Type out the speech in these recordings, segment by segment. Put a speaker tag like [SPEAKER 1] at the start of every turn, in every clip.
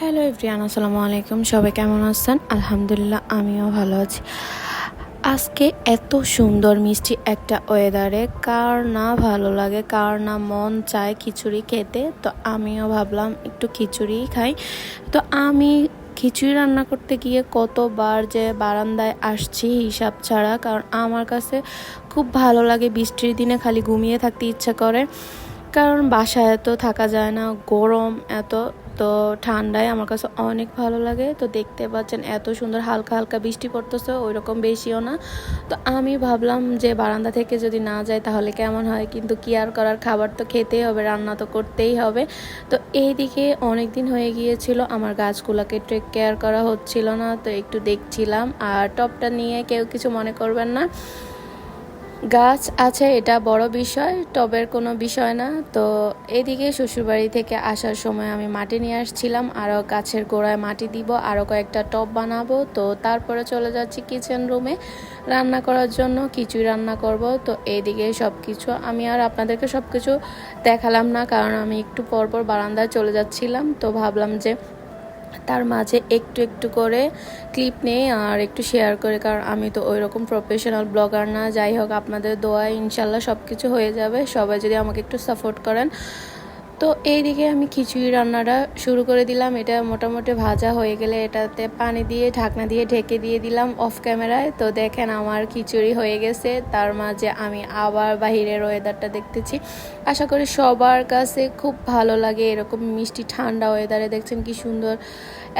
[SPEAKER 1] Hello everyone, আসসালামু আলাইকুম। সবাই কেমন আছেন? আলহামদুলিল্লাহ, আমিও ভালো আছি। আজকে এত সুন্দর মিষ্টি একটা ওয়েদারে। কার না ভালো লাগে, কার না মন চায় খিচুড়ি খেতে, তো আমিও ভাবলাম একটু খিচুড়ি খাই। তো আমি খিচুড়ি রান্না করতে গিয়ে কতবার যে বারান্দায় আসছি হিসাব ছাড়া, কারণ আমার কাছে খুব ভালো লাগে বৃষ্টির দিনে খালি ঘুমিয়ে থাকতে ইচ্ছা করে। কারণ বাসায় এত থাকা যায় না, গরম এত তো ঠান্ডায় আমার কাছে অনেক ভালো লাগে। তো দেখতে পাচ্ছেন এত সুন্দর হালকা হালকা বৃষ্টি পড়তেছে ওই রকম বেশিও না। তো আমি ভাবলাম যে বারান্দা থেকে যদি না যায় তাহলে কেমন হয়? কিন্তু কি আর করার? খাবার তো খেতেই হবে, রান্না তো করতেই হবে। তো এইদিকে অনেক দিন হয়ে গিয়েছিল, আমার গাছগুলোকে টেক কেয়ার করা হচ্ছিল না, তো একটু দেখছিলাম। আর টপটা নিয়ে কেউ কিছু মনে করবেন না। গাছ আছে, এটা বড় বিষয়, টবের কোনো বিষয় না। তো এদিকে শ্বশুরবাড়ি থেকে আসার সময় আমি মাটি নিয়ে আসছিলাম, আরও গাছের গোড়ায় মাটি দিব, আরও কয়েকটা টব বানাবো। তো তারপরে চলে যাচ্ছি কিচেন রুমে রান্না করার জন্য কিছুই রান্না করব। তো এইদিকে সব কিছু আমি আর আপনাদেরকে সব কিছু দেখালাম না, কারণ আমি একটু পরপর বারান্দায় চলে যাচ্ছিলাম। তো ভাবলাম যে তার মাঝে একটু একটু করে ক্লিপ নেই আর একটু শেয়ার করে, কারণ আমি তো ওই রকম প্রফেশনাল ব্লগার না। যাই হোক, আপনাদের দোয়া ইনশাল্লাহ সব কিছু হয়ে যাবে। সবাই যদি আমাকে একটু সাপোর্ট করেন তো এইদিকে আমি খিচুড়ি রান্নাটা শুরু করে দিলাম। এটা মোটামুটি ভাজা হয়ে গেলে এটাতে পানি দিয়ে, ঢাকনা দিয়ে ঢেকে দিয়ে দিলাম অফ ক্যামেরায় তো দেখেন আমার খিচুড়ি হয়ে গেছে। তার মাঝে আমি আবার বাহিরের ওয়েদারটা দেখতেছি। আশা করি সবার কাছে খুব ভালো লাগে এরকম মিষ্টি, ঠান্ডা ওয়েদারে দেখছেন কি সুন্দর,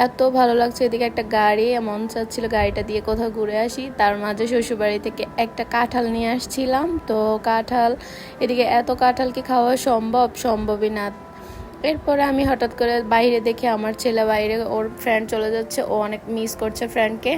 [SPEAKER 1] এত ভালো লাগছে। এদিকে একটা গাড়ি মন চাচ্ছিল গাড়িটা দিয়ে কোথাও ঘুরে আসি। তার মাঝে শ্বশুরবাড়ি থেকে একটা কাঁঠাল নিয়ে আসছিলাম। তো কাঁঠাল, এদিকে এত কাঁঠাল কি খাওয়া সম্ভব? সম্ভবই না। এরপরে আমি হঠাৎ করে বাইরে দেখে আমার ছেলে বাইরে, ওর ফ্রেন্ড চলে যাচ্ছে, ও অনেক মিস করছে ফ্রেন্ডকে